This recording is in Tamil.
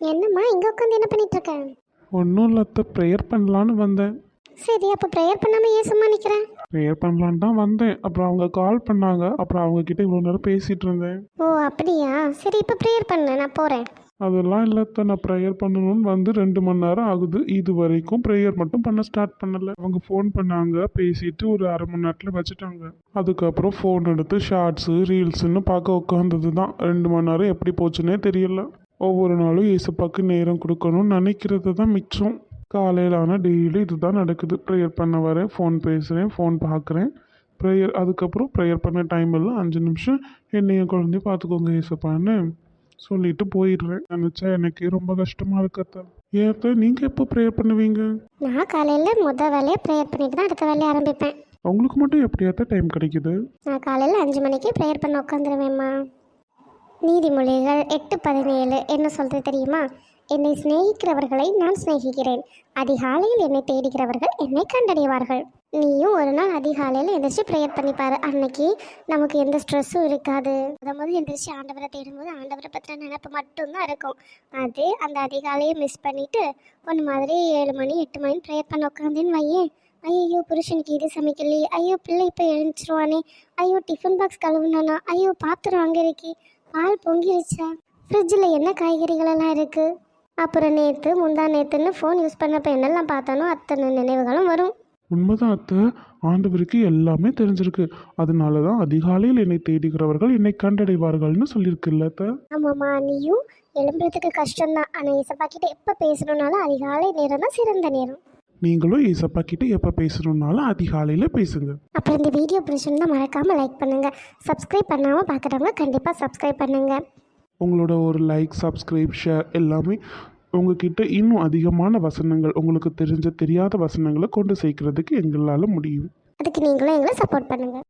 என்னம்மா இங்கே உட்காந்து என்ன பண்ணிட்டு இருக்க ஒன்றும் இல்லாத ப்ரேயர் பண்ணலான்னு வந்தேன். சரி அப்போ ப்ரேயர் பண்ணாமல் ஏன் சும்மா நிற்கிறேன் ப்ரேயர் பண்ணலான்னு தான் வந்தேன். அப்புறம் அவங்க கால் பண்ணாங்க. அப்புறம் அவங்க கிட்ட இவ்வளோ நேரம் பேசிகிட்டு இருந்தேன். ஓ அப்படியா? சரி இப்போ ப்ரேயர் பண்ணு நான் போகிறேன் அதெல்லாம் இல்லத்த நான் ப்ரேயர் பண்ணணும்னு வந்து ரெண்டு மணி நேரம் ஆகுது. இது வரைக்கும் ப்ரேயர் மட்டும் பண்ண ஸ்டார்ட் பண்ணல. அவங்க ஃபோன் பண்ணாங்க. பேசிட்டு ஒரு அரை மணி நேரத்தில் வச்சுட்டாங்க. அதுக்கப்புறம் ஃபோன் எடுத்து ஷார்ட்ஸு ரீல்ஸுன்னு பார்க்க உட்காந்தது தான் ரெண்டு மணி நேரம் எப்படி போச்சுன்னே தெரியல. ஒவ்வொரு நாளும் ஏசப்பாக்கு நேரம் கொடுக்கணும்னு நினைக்கிறது தான் மிச்சம். காலையில் ஆனால் டெய்லி இதுதான் நடக்குது. ப்ரேயர் பண்ண வரேன் ஃபோன் பேசுகிறேன் ஃபோன் பார்க்குறேன். ப்ரேயர் அதுக்கப்புறம் ப்ரேயர் பண்ண டைம் எல்லாம் அஞ்சு நிமிஷம். என்னைய குழந்தைய பார்த்துக்கோங்க ஏசப்பான்னு சொல்லிட்டு போயிடுறேன். நினச்சா எனக்கு ரொம்ப கஷ்டமாக இருக்கத்த ஏத்த நீங்கள் எப்போ ப்ரேயர் பண்ணுவீங்க? நான் காலையில் முத வேலையை ப்ரேயர் பண்ணிட்டு தான் அடுத்த வேலையை ஆரம்பிப்பேன். உங்களுக்கு மட்டும் எப்படியாத்த டைம் கிடைக்குது? நான் காலையில் அஞ்சு மணிக்கு ப்ரேயர் பண்ண உட்காந்துருவேம்மா நீதிமொழிகள் எட்டு பதினேழு என்ன சொல்கிறது தெரியுமா? என்னை சிநேகிக்கிறவர்களை நான் சிநேகிக்கிறேன். அதிகாலையில் என்னை தேடுகிறவர்கள் என்னை கண்டடைவார்கள். நீயும் ஒரு நாள் அதிகாலையில் எந்திரிச்சு ப்ரேயர் பண்ணிப்பாரு. அன்னைக்கு நமக்கு எந்த ஸ்ட்ரெஸ்ஸும் இருக்காது. முத முதல் எந்திரிச்சு ஆண்டவரை தேடும்போது ஆண்டவரை பற்றின நினப்பு மட்டும்தான் இருக்கும். அது அந்த அதிகாலையை மிஸ் பண்ணிவிட்டு ஒன்று மாதிரி ஏழு மணி எட்டு மணி ப்ரேயர் பண்ண உட்காந்தேன்னு வையேன். ஐயோ புருஷனுக்கு இது சமைக்கலையே. ஐயோ பிள்ளை இப்போ எழுந்துச்சிருவானே ஐயோ டிஃபன் பாக்ஸ் கழுவுனானா. ஐயோ பாத்திரம் அங்கே இருக்கே. பால் பொங்கிருச்சா? ஃப்ரிட்ஜில் என்ன காய்கறிகள் எல்லாம் இருக்குது அப்புறம் நேற்று முந்தா நேற்றுன்னு ஃபோன் யூஸ் பண்ணப்போ என்னெல்லாம் பார்த்தானோ அத்தனை நினைவுகளும் வரும். உண்மைதான் அத்தை. ஆண்டவருக்கு எல்லாமே தெரிஞ்சிருக்கு. அதனால தான் அதிகாலையில் என்னை தேடுகிறவர்கள் என்னை கண்டடைவார்கள்னு சொல்லியிருக்குல்ல அத்தை. ஆமாம்மா நீயும் எழும்புறதுக்கு கஷ்டம்தான். ஆனால் இசப்பா கிட்ட எப்போ பேசணுன்னாலும் அதிகாலை நேரம் தான் சிறந்த நேரம். நீங்களும் ஏசப்பா கிட்ட எப்போ பேசணுன்னாலும் அதிகாலையில் பேசுங்க. அப்புறம் இந்த வீடியோ பிடிச்சிருந்தா மறக்காமல் லைக் பண்ணுங்கள் சப்ஸ்கிரைப் பண்ணாமல் பார்க்குறவங்க கண்டிப்பாக சப்ஸ்கிரைப் பண்ணுங்கள் உங்களோட ஒரு லைக் சப்ஸ்கிரைப் ஷேர் எல்லாமே உங்ககிட்ட இன்னும் அதிகமான வசனங்கள் உங்களுக்கு தெரிஞ்ச தெரியாத வசனங்களை கொண்டு சேர்க்கறதுக்கு எங்களால் முடியும். அதுக்கு நீங்களும் எங்களை சப்போர்ட் பண்ணுங்கள்